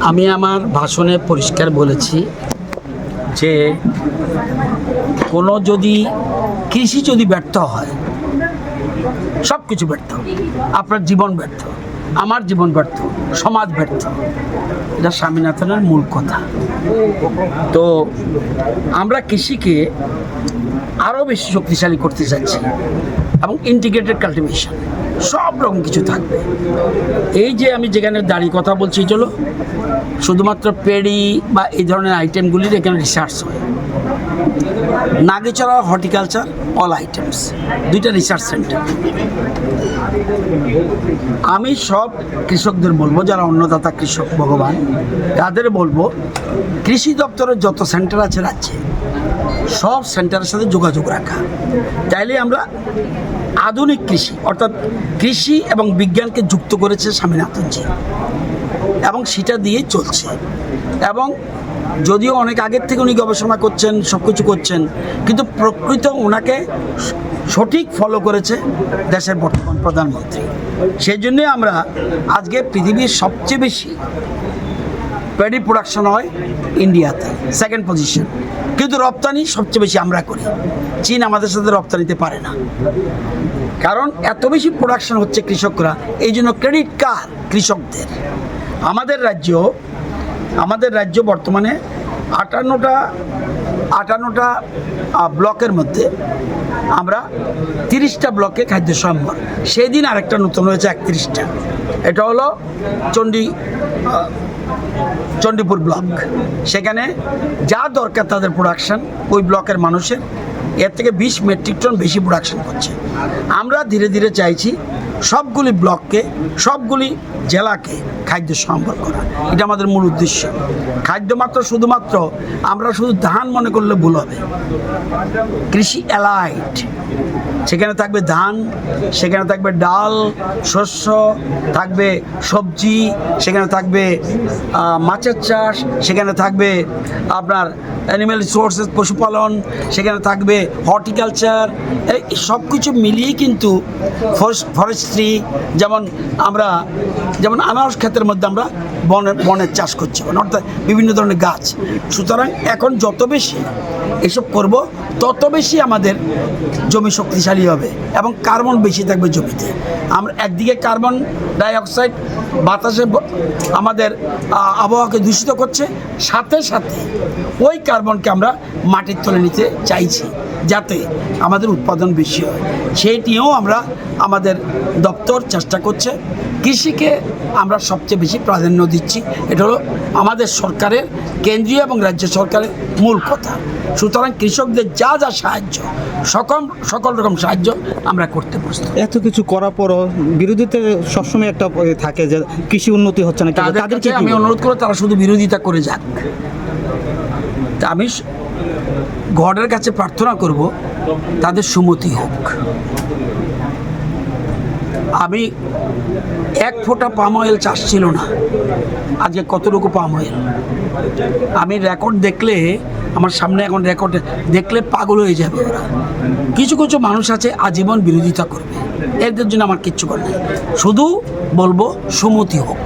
আমি আমার ভাষণে পরিষ্কার বলেছি যে কোনো যদি কৃষি যদি ব্যর্থ হয়, সব কিছু ব্যর্থ। আপনার জীবন ব্যর্থ, আমার জীবন ব্যর্থ, সমাজ ব্যর্থ। এটা স্বামীনাথনের মূল কথা। তো আমরা কৃষিকে আরও বেশি শক্তিশালী করতে চাচ্ছি এবং ইন্টিগ্রেটেড কাল্টিভেশন সব রকম কিছু থাকবে। এই যে আমি যেখানে দাঁড়িয়ে কথা বলছি, চলো। শুধুমাত্র পেড়ি বা এই ধরনের আইটেমগুলির এখানে রিসার্চ হয়। নাগেচড়া হর্টিকালচার অল আইটেমস দুইটা রিসার্চ সেন্টার আমি সব কৃষকদের বলব, যারা অন্নদাতা কৃষক ভগবান, তাদের বলব, কৃষি দপ্তরের যত সেন্টার আছে রাজ্যে, সব সেন্টারের সাথে যোগাযোগ রাখা। তাইলে আমরা আধুনিক কৃষি, অর্থাৎ কৃষি এবং বিজ্ঞানকে যুক্ত করেছে স্বামীনাথনজি এবং সেটা দিয়েই চলছে। এবং যদিও অনেক আগের থেকে উনি গবেষণা করছেন সব কিছু করছেন, কিন্তু প্রকৃত ওনাকে সঠিক ফলো করেছে দেশের বর্তমান প্রধানমন্ত্রী। সেই জন্যে আমরা আজকে পৃথিবীর সবচেয়ে বেশি প্যাডি প্রোডাকশন হয় ইন্ডিয়াতে সেকেন্ড পজিশন কিন্তু রপ্তানি সবচেয়ে বেশি আমরা করি। চীন আমাদের সাথে রপ্তানিতে পারে না। কারণ এত বেশি প্রোডাকশন হচ্ছে কৃষকরা, এই জন্য ক্রেডিট কার কৃষকদের। আমাদের রাজ্য আমাদের রাজ্য বর্তমানে আটান্নটা আটান্নটা ব্লকের মধ্যে আমরা তিরিশটা ব্লকে খাদ্য সম্বর সেই দিন আরেকটা নতুন হয়েছে একত্রিশটা। এটা হলো চণ্ডী চণ্ডীপুর ব্লক। সেখানে যা দরকার তাদের প্রোডাকশান ওই ব্লকের মানুষের। এর থেকে বিশ মেট্রিক টন বেশি প্রোডাকশন করছে। আমরা ধীরে ধীরে চাইছি সবগুলি ব্লককে, সবগুলি জেলাকে খাদ্য সম্বর করা। এটা আমাদের মূল উদ্দেশ্য। খাদ্য মাত্র শুধুমাত্র আমরা শুধু ধান মনে করলে ভুল হবে। কৃষি অ্যালাইট সেখানে থাকবে ধান, সেখানে থাকবে ডাল, শস্য, থাকবে সবজি, সেখানে থাকবে মাছের চাষ, সেখানে থাকবে আপনার অ্যানিম্যাল রিসোর্সেস পশুপালন, সেখানে থাকবে হর্টিকালচার এই সব কিছু মিলিয়ে কিন্তু ফরেস্ট্রি যেমন আমরা, যেমন আনারস ক্ষেতের মধ্যে আমরা বনের বনের চাষ করছি, অর্থাৎ বিভিন্ন ধরনের গাছ। সুতরাং এখন যত বেশি এসব করব তত বেশি আমাদের জমি শক্তিশালী হবে এবং কার্বন বেশি থাকবে জমিতে। আমরা একদিকে কার্বন ডাইঅক্সাইড, বাতাসে আমাদের আবহাওয়াকে দূষিত করছে, সাথে সাথে ওই কার্বনকে আমরা মাটির তলে নিতে চাইছি। যাতে আমাদের উৎপাদন বেশি হয়। সেই নিয়েও আমরা আমাদের দপ্তর চেষ্টা করছে। কৃষিকে আমরা সবচেয়ে বেশি প্রাধান্য দিচ্ছি। এটা হলো আমাদের সরকারের কেন্দ্রীয় এবং রাজ্য সরকারের মূল কথা। সুতরাং কৃষকদের যা যা সাহায্য সকল সকল রকম সাহায্য আমরা করতে প্রস্তুত। এত কিছু করার পরও বিরোধীতে সবসময় একটা থাকে যে কৃষি উন্নতি হচ্ছে না তাদেরকে আমি অনুরোধ করব তারা শুধু বিরোধিতা করে যাক। আমি গডের কাছে প্রার্থনা করব, তাদের সুমতি হোক। আমি এক ফোঁটা পাম অয়েল চাষ ছিল না। আজকে কতটুকু পাম অয়েল? আমি রেকর্ড দেখলে, আমার সামনে এখন রেকর্ড দেখলে পাগল হয়ে যাবে ওরা। কিছু কিছু মানুষ আছে, আজীবন বিরোধিতা করবে। এদের জন্য আমার কিচ্ছু নেই। শুধু বলব, সুমতি হোক।